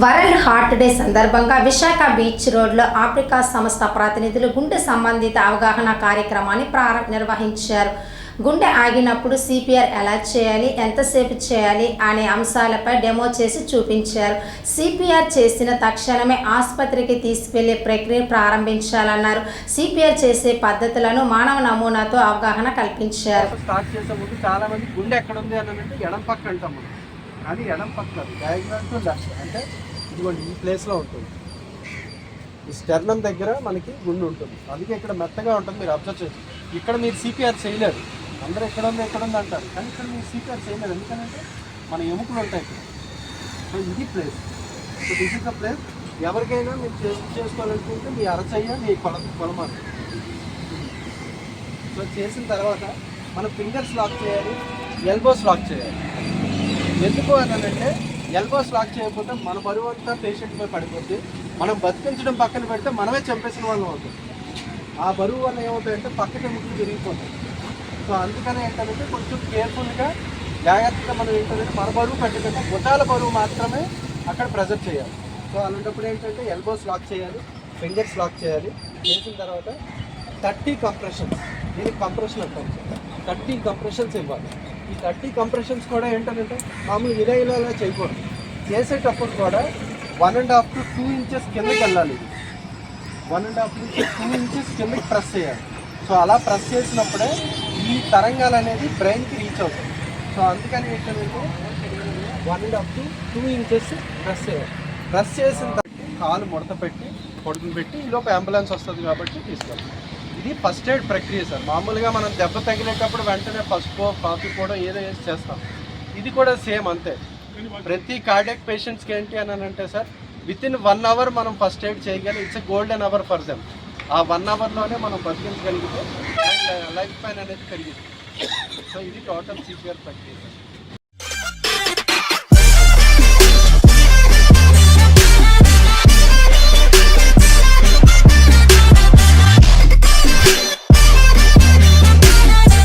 World heart day సందర్భంగా Visakha beach రోడ్లో Africa సంస్థ ప్రతినిధులు గుండె సంబంధిత అవగాహన కార్యక్రమాన్ని ప్రారంభ నిర్వహించారు. గుండె ఆగినప్పుడు సిపిఆర్ ఎలా చేయాలి ఎంతసేపు చేయాలి అనే అంశాలపై డెమో చేసి చూపించారు. సిపిఆర్ చేసిన తక్షణమే ఆసుపత్రికి తీసుకెళ్ళే ప్రక్రియ ప్రారంభించాలన్నారు. సిపిఆర్ చేసే పద్ధతులను మానవ నమూనాతో అవగాహన కల్పించారు. స్టార్ట్ చేసే ముందు చాలా మంది గుండె ఎక్కడ ఉంది అన్నట్టు ఎడం పక్క అంటాం అది ఎడం పక్క డయాగ్నల్ టు లెఫ్ట్ అంటే ఇదిగోండి ఈ ప్లేస్లో ఉంటుంది. ఈ స్టెర్నం దగ్గర మనకి గుండు ఉంటుంది. అందుకే ఇక్కడ మెత్తగా ఉంటుంది మీరు అబ్జర్వ్ చేసి ఇక్కడ మీరు సిపిఆర్ చేయలేరు. అందరూ ఎక్కడ ఉంది ఎక్కడ ఉంది అంటారు. కానీ ఇక్కడ మీరు సిపిఆర్ చేయలేరు. ఎందుకంటే మన ఎముకలు ఉంటాయి ఇక్కడ. సో ఇది place so this is the place ఎవరికైనా మీరు చేసుకోవాలనుకుంటే మీ అరచయ్య మీ కొల కొలమాలి సో చేసిన తర్వాత మన ఫింగర్స్ లాక్ చేయాలి ఎల్బోస్ లాక్ చేయాలి. ఎందుకు అని అంటే ఎల్బోస్ లాక్ చేయకపోతే మన బరువు అంతా పేషెంట్ పై పడిపోద్ది. మనం బతికించడం పక్కన పెడితే మనమే చంపేసిన వాళ్ళం అవుతుంది ఆ బరువు వల్ల ఏమవుతాయంటే పక్కకి ముక్కులు తిరిగిపోతాయి. సో అందుకనే ఏంటంటే కొంచెం కేర్ఫుల్గా జాగ్రత్తగా మనం ఏంటంటే మన బరువు పెట్టకుండా భుజాల బరువు మాత్రమే అక్కడ ప్రెజర్ చేయాలి. సో అలాంటప్పుడు ఏంటంటే ఎల్బోస్ లాక్ చేయాలి ఫింగర్స్ లాక్ చేయాలి. చేసిన తర్వాత థర్టీ కంప్రెషన్స్ దీనికి కంప్రెషన్ అంటాం థర్టీ కంప్రెషన్స్ ఇవ్వాలి. ఈ థర్టీ కంప్రెషన్స్ కూడా ఏంటంటే మామూలు ఇలా ఇలా ఇలా చేయకూడదు. చేసేటప్పుడు కూడా one and half to two inches కిందకి వెళ్ళాలి. ఇది వన్ అండ్ హాఫ్ నుంచి టూ ఇంచెస్ కిందకి ప్రెస్ చేయాలి. సో అలా ప్రెస్ చేసినప్పుడే ఈ తరంగాలు అనేది బ్రెయిన్కి రీచ్ అవుతుంది సో అందుకని ఏంటంటే one and half to two inches press చేయాలి. ప్రెస్ చేసిన తర్వాత కాలు ముడత పెట్టి పడుకుని పెట్టి ఈలోపు అంబులెన్స్ వస్తుంది కాబట్టి తీసుకెళ్తాం. ఇది ఫస్ట్ ఎయిడ్ ప్రక్రియ సార్. మామూలుగా మనం దెబ్బ తగిలేటప్పుడు వెంటనే పసుపు కాఫీ కూడా ఏదో వేసి చేస్తాం. ఇది కూడా సేమ్ అంతే. ప్రతి కార్డియక్ పేషెంట్స్కి ఏంటి అని అంటే sir with in one hour మనం first aid చేయగలి it's a golden hour for them. ఆ వన్ అవర్లోనే మనం బతికించగలిగితే లైఫ్ పైన అనేది కలిగింది సో ఇది టోటల్ సిపిఆర్ ప్రక్రియ సార్.